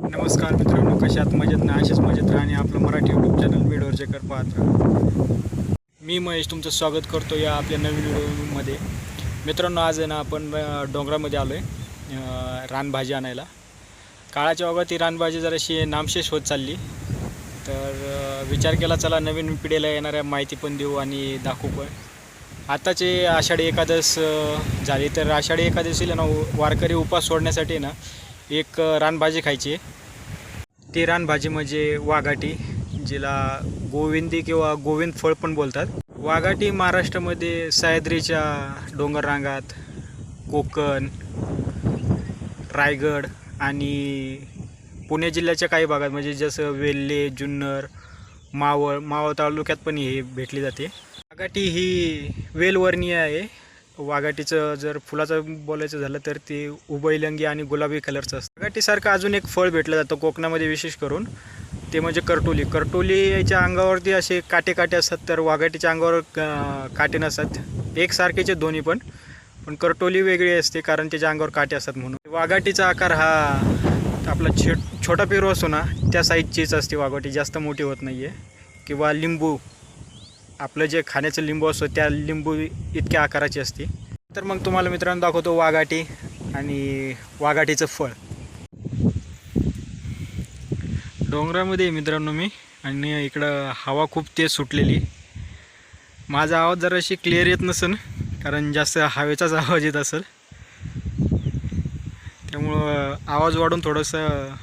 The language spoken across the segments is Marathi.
नमस्कार मित्रांनो कशात मजेत ना असेच मजेत राहा आणि आपलं मराठी यूट्यूब चॅनल मिडोर कर पाहत राहा. मी महेश तुमचं स्वागत करतो या आपल्या नवीन व्हिडिओमध्ये. मित्रांनो आज आहे ना आपण डोंगरामध्ये आलो आहे रानभाजी आणायला. काळाच्या ओघात ही रानभाजी जराशी नामशेष होत चालली. तर विचार केला चला नवीन पिढीला येणाऱ्या माहिती पण देऊ आणि दाखवू पण. आत्ताचे आषाढी एकादश झाली. तर आषाढी एकादशीला ना वारकरी उपास सोडण्यासाठी ना एक रानभाजी खायची ती रानभाजी म्हणजे वाघाटी जिला गोविंदी किंवा गोविंद फळ पण बोलतात. वाघाटी महाराष्ट्रामध्ये सह्याद्रीच्या डोंगर रांगात कोकण रायगड आणि पुणे जिल्ह्याच्या काही भागात म्हणजे जसं वेल्हे जुन्नर मावळ मावळ तालुक्यात पण हे भेटली जाते. वाघाटी ही वेलवर्णीय आहे. वाघाटीचं जर फुलाचं बोलायचं झालं तर ते उभयलंगी आणि गुलाबी कलरचं असतं. वाघाटीसारखं अजून एक फळ भेटलं जातं कोकणामध्ये विशेष करून. ते म्हणजे करटोली. करटोली याच्या अंगावरती असे काटे काटे असतात तर वाघाटीच्या अंगावर काटे नसतात. एकसारखेचे दोन्ही पण. पण करटोली वेगळी असते कारण त्याच्या अंगावर काटे असतात म्हणून. वाघाटीचा आकार हा आपला छे छोटा पेरू असतो ना त्या साईजचीच असते वाघाटी. जास्त मोठी होत नाही आहे किंवा लिंबू. आपलं जे खाण्याचं लिंबू असतो त्या लिंबू इतक्या आकाराची असते. तर मग तुम्हाला मित्रांनो दाखवतो वाघाटी आणि वाघाटीचं फळ. डोंगरामध्ये मित्रांनो मी आणि इकडं हवा खूप तेज सुटलेली. माझा आवाज जराशी क्लिअर येत नसेल कारण जास्त हवेचाच आवाज येत असेल. त्यामुळं आवाज वाढून थोडंसं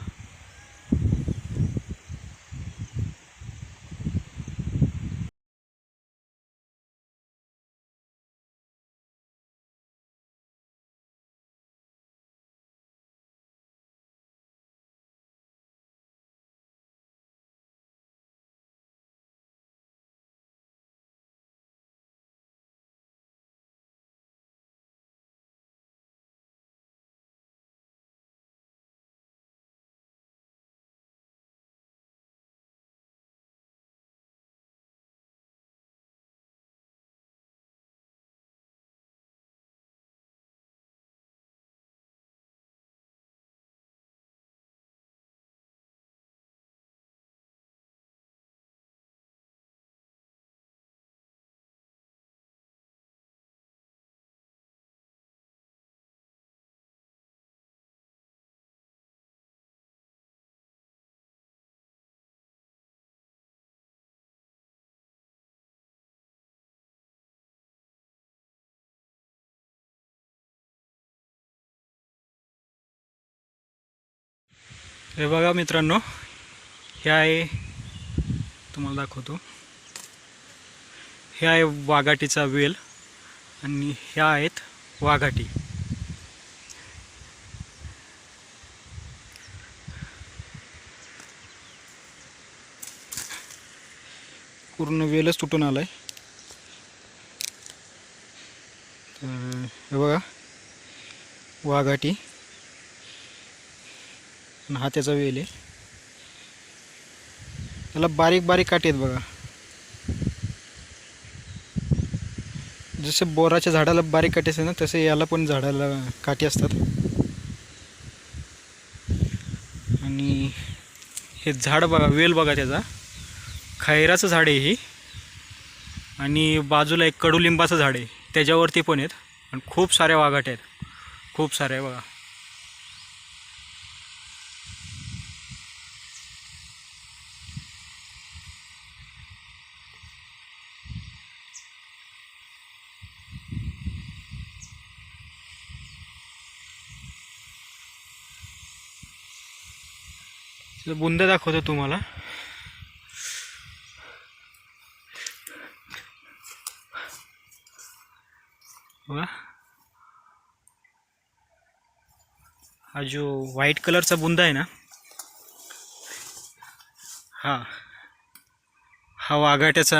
हे बघा मित्रांनो हे आहे तुम्हाला दाखवतो. हे आहे वाघाटीचा वेल आणि ह्या आहेत वाघाटी. पूर्ण वेलच तुटून आलाय. तर हे बघा वाघाटी. आणि हा त्याचा वेल आहे. त्याला बारीक बारीक काटे आहेत बघा. जसे बोराच्या झाडाला बारीक काटे असतात ना तसे याला पण झाडाला काटे असतात. आणि हे झाड बघा वेल बघा त्याचा. खैराचं झाड आहे ही. आणि बाजूला एक कडुलिंबाचं झाड आहे. त्याच्यावरती पण आहेत. आणि खूप साऱ्या वाघाट्या आहेत. खूप साऱ्या बघा. बुंद दाखवतो तुम्हाला. हा जो व्हाईट कलरचा बुंदा आहे ना हा हा वाघाट्याचा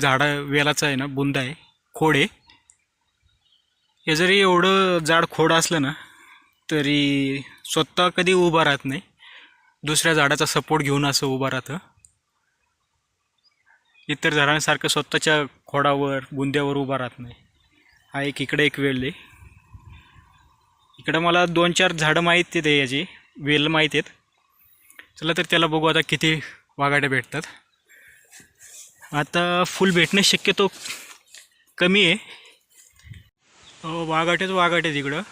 झाडा वेलाचा आहे ना बुंदा आहे खोड आहे. हे जरी एवढं जाड खोड असलं ना तरी स्वतः कधी उभा राहत नाही. दुसऱ्या झाडाचा सपोर्ट घेऊन असं उभं राहतं. इतर झाडांसारखं स्वतःच्या खोडावर बुंद्यावर उभा राहत नाही. हा एक इकडे एक वेल आहे इकडं मला दोन चार झाडं माहीत आहेत याची वेल माहीत आहेत. चला तर त्याला बघू आता किती वाघाट्या भेटतात. आता फुल भेटणं शक्यतो कमी आहे. अहो, वाघाटेच वाघाटे तिकडं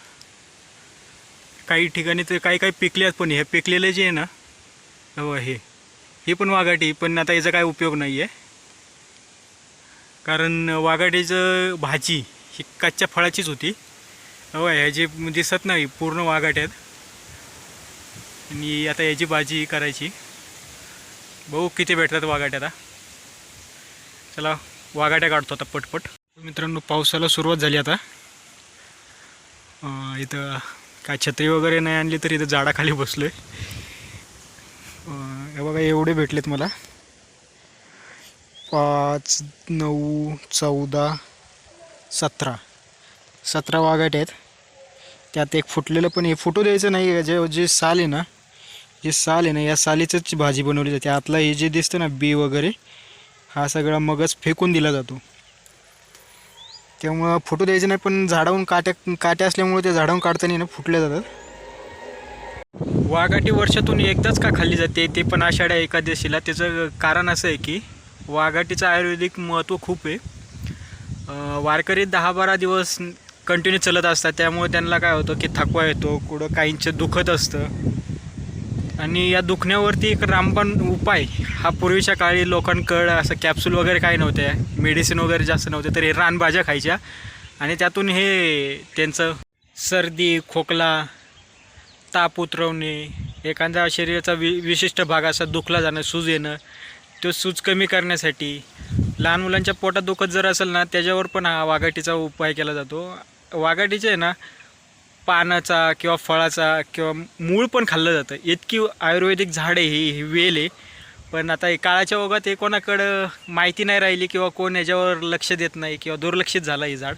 काही ठिकाणी तर काही काही पिकले आहेत पण हे पिकलेले जे आहे ना हो हे हे पण वाघाटी पण आता याचा काय उपयोग नाही आहे. कारण वाघाटीचं भाजी ही कच्च्या फळाचीच होती. हो ह्याची दिसत नाही पूर्ण वाघाट्यात. आणि आता याची भाजी करायची. बघू किती भेटतात वाघाट्या आता चला वाघाट्या काढतो आता पटपट. मित्रांनो पावसाला सुरुवात झाली आता. इथं काय छत्री वगैरे नाही आणली तर इथं झाडाखाली बसलो आहे बघा एवढे भेटलेत मला. पाच नऊ चौदा सतरा. सतरा वाघाट आहेत. त्यात एक फुटलेलं पण हे फुटू द्यायचं नाही जे जे साल आहे ना जे साल आहे ना या सालीचंच भाजी बनवली जाते. आतला हे जे दिसतं ना बी वगैरे हा सगळा मगच फेकून दिला जातो. त्यामुळं फुटू द्यायचं नाही पण झाडावून काट्या काट्या असल्यामुळे ते झाडावून काढताना ना फुटल्या जातात. वाघाटी वर्षातून एकदाच का खाल्ली जाते? ते पण आषाढ्या एकादशीला. त्याचं कारण असं आहे की वाघाटीचं आयुर्वेदिक महत्त्व खूप आहे. वारकरी दहा बारा दिवस कंटिन्यू चलत असतात. त्यामुळे त्यांना काय होतं की थकवा येतो कुठं काहींचं दुखत असतं. आणि या दुखण्यावरती एक रामबाण उपाय. हा पूर्वीच्या काळी लोकांकडं असं कॅप्सूल वगैरे काही नव्हते. मेडिसिन वगैरे जास्त नव्हते तर हे रानभाज्या खायच्या. आणि त्यातून हे त्यांचं सर्दी खोकला ताप उतरवणे एखाद्या शरीराचा वि विशिष्ट भाग असा दुखला जाणं सूज येणं तो सूज कमी करण्यासाठी लहान मुलांच्या पोटात दुखत जर असेल ना त्याच्यावर पण हा वाघाटीचा उपाय केला जातो. वाघाटीचे आहे ना पानाचा किंवा फळाचा किंवा मूळ पण खाल्लं जातं. इतकी आयुर्वेदिक झाड आहे ही ही वेल आहे. पण आता हे काळाच्या ओघात हे कोणाकडं माहिती नाही राहिली किंवा कोण याच्यावर लक्ष देत नाही किंवा दुर्लक्षित झालं हे झाड.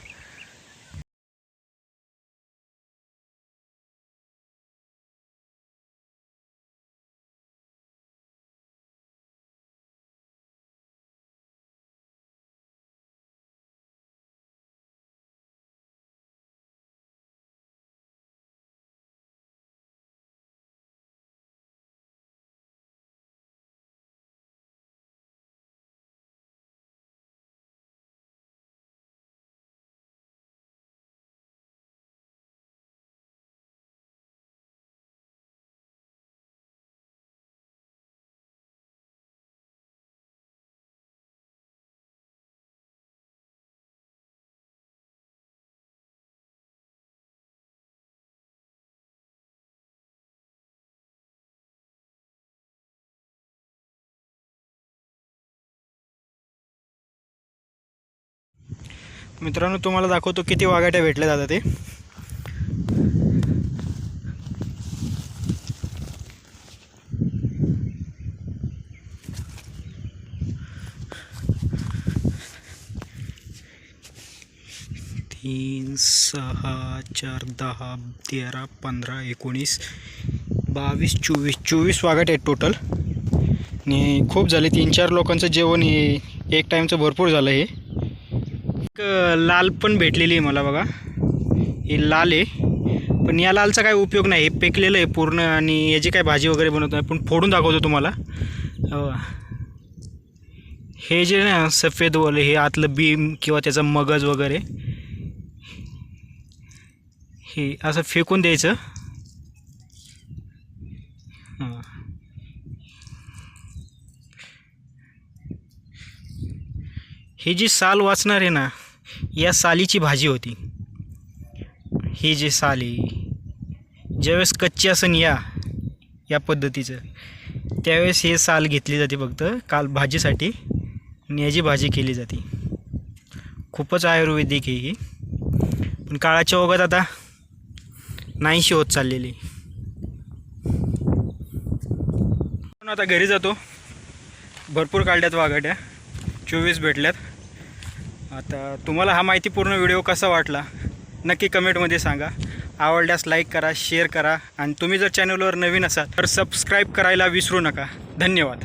मित्रांनो तुम्हाला दाखवतो किती वाघाट्या भेटल्या जातात ते. तीन सहा चार दहा तेरा पंधरा एकोणीस बावीस चोवीस चोवीस वाघाट आहेत टोटल आणि खूप झाले तीन चार लोकांचं जेवण हे एक टाईमचं भरपूर झालं हे. लाल पण भेटलेली आहे मला बघा. हे लाल आहे. पण या लालचा काय उपयोग नाही. हे पेकलेलं आहे पूर्ण आणि याची काय भाजी वगैरे बनवत नाही. पण फोडून दाखवतो तुम्हाला. हो. हे जे ना सफेदवालं हे आतलं बीम किंवा त्याचा मगज वगैरे. हे असं फेकून द्यायचं. ही जी साल वाचणार आहे ना या सालीची भाजी होती. ही जी साल आहे ज्यावेळेस कच्ची असन या या पद्धतीचं त्यावेळेस हे साल घेतली जाते फक्त. काल भाजीसाठी आणि याची भाजी केली जाते. खूपच आयुर्वेदिक आहे ही. पण काळाच्या ओघात आता नाहीशी होत चाललेली. आता घरी जातो. भरपूर काढल्यात वाघाट्या. चोवीस भेटल्यात. आता तुम्हाला हा माहितीपूर्ण व्हिडिओ कसा वाटला नक्की कमेंटमध्ये सांगा. आवडल्यास लाईक करा शेअर करा. आणि तुम्ही जर चॅनलवर नवीन असाल तर सबस्क्राईब करायला विसरू नका. धन्यवाद.